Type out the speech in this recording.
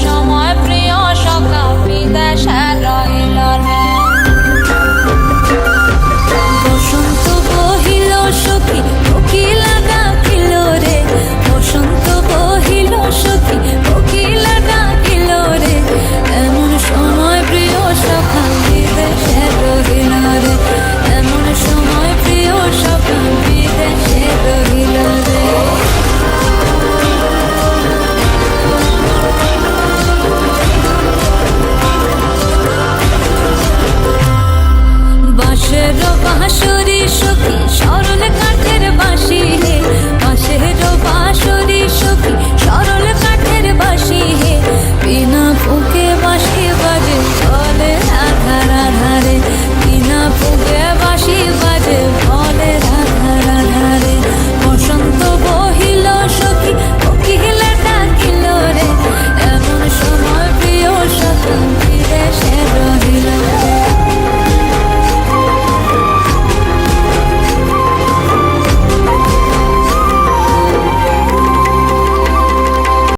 সময় প্রিয় সখা বিদেশে রয়ে